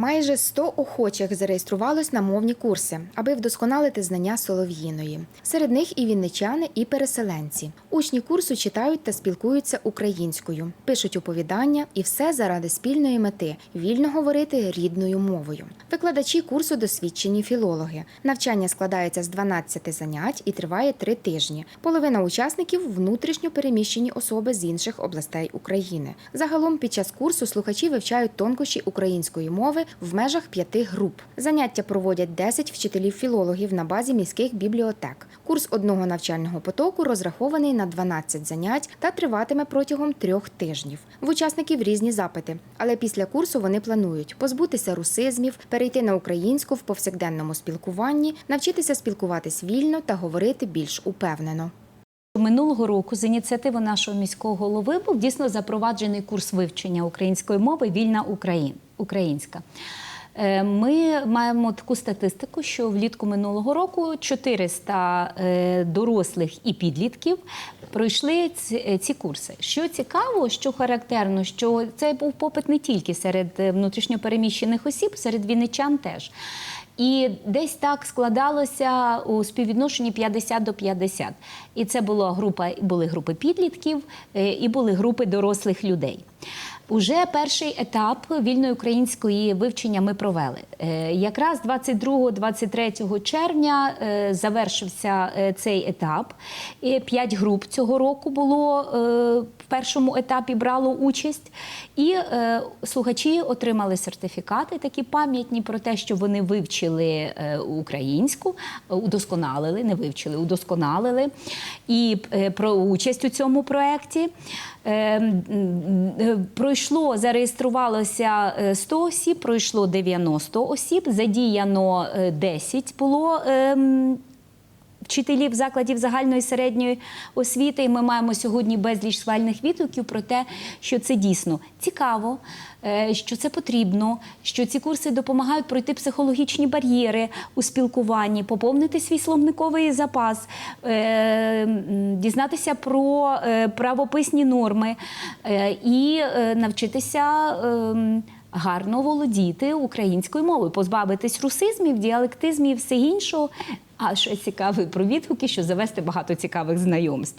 Майже 100 охочих зареєструвалось на мовні курси, аби вдосконалити знання солов'їної. Серед них і вінничани, і переселенці. Учні курсу читають та спілкуються українською, пишуть оповідання і все заради спільної мети вільно говорити рідною мовою. Викладачі курсу досвідчені філологи. Навчання складається з 12 занять і триває три тижні. Половина учасників внутрішньо переміщені особи з інших областей України. Загалом під час курсу слухачі вивчають тонкощі української мови в межах п'яти груп. Заняття проводять 10 вчителів-філологів на базі міських бібліотек. Курс одного навчального потоку розрахований на 12 занять та триватиме протягом трьох тижнів. В учасників різні запити, але після курсу вони планують позбутися русизмів, перейти на українську в повсякденному спілкуванні, навчитися спілкуватись вільно та говорити більш упевнено. Минулого року з ініціативи нашого міського голови був дійсно запроваджений курс вивчення української мови Вільна українська. Е, Ми маємо таку статистику, що влітку минулого року 400 е, дорослих і підлітків пройшли ці, е, курси. Що цікаво, що характерно, що це був попит не тільки серед внутрішньопереміщених осіб, серед вінничан теж. І десь так складалося у співвідношенні 50 до 50. І це була група, були групи підлітків е, і були групи дорослих людей. Уже перший етап вільної української вивчення ми провели. Е, Якраз 22-23 червня е, завершився цей етап. П'ять груп цього року було в першому етапі брало участь, і слухачі отримали сертифікати, такі пам'ятні про те, що вони вивчили е, українську, е, удосконалили, не вивчили, удосконалили і е, про участь у цьому проєкті. Пройшло, зареєструвалося е, 100 осіб, пройшло 90 осіб, задіяно е, 10 було. Ем, Вчителів закладів загальної середньої освіти, і ми маємо сьогодні безліч свальних відгуків про те, що це дійсно цікаво, е, що це потрібно, що ці курси допомагають пройти психологічні бар'єри у спілкуванні, поповнити свій словниковий запас, е, дізнатися про е, правописні норми і навчитися. Гарно володіти українською мовою, позбавитись русизмів, діалектизмів, все іншого. А ще цікаве про відгуки, що завести багато цікавих знайомств.